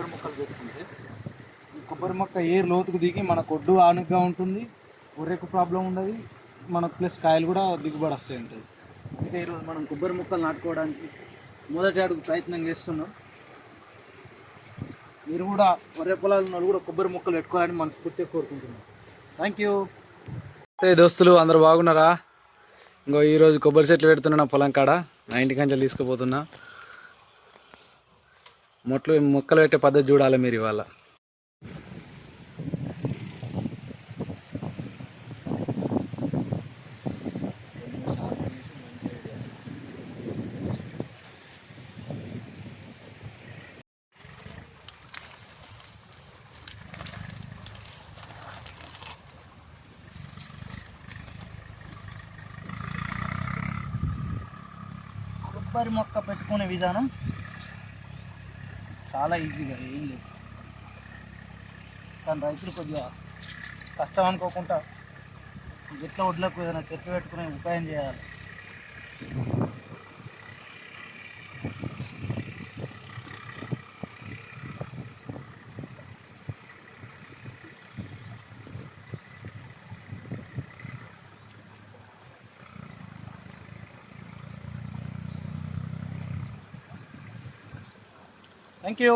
కొబ్బరి మొక్కలు పెట్టుకుంటే ఈ కొబ్బరి మొక్క ఏ లోతుకు దిగి మన కొడ్డు ఆనుగ్గా ఉంటుంది ఉర్రెకు ప్రాబ్లం ఉండదు మనకు ప్లస్ కాయలు కూడా దిగుబడి వస్తాయి ఉంటుంది అయితే ఈరోజు మనం కొబ్బరి మొక్కలు నాటుకోవడానికి మొదటి అడుగు ప్రయత్నం చేస్తున్నాం. మీరు కూడా వరే పొలాలు ఉన్న వాళ్ళు కూడా కొబ్బరి మొక్కలు పెట్టుకోవాలని మనస్ఫూర్తిగా కోరుకుంటున్నాం. థ్యాంక్ యూ దోస్తులు అందరూ బాగున్నారా? ఇంకో ఈరోజు కొబ్బరి చెట్లు పెడుతున్నా నా పొలం కాడ నా ఇంటి కంచెలు తీసుకుపోతున్నా. మొట్లు మొక్కలు పెట్టే పద్ధతి చూడాలి మీరు ఇవాళ. కొబ్బరి మొక్క పెట్టుకునే విధానం చాలా ఈజీగా ఏం లేదు. కానీ రైతులు కొద్దిగా కష్టం అనుకోకుండా ఎట్లా ఒడ్లకు ఏదైనా చెట్లు పెట్టుకునే ఉపాయం చేయాలి. Thank you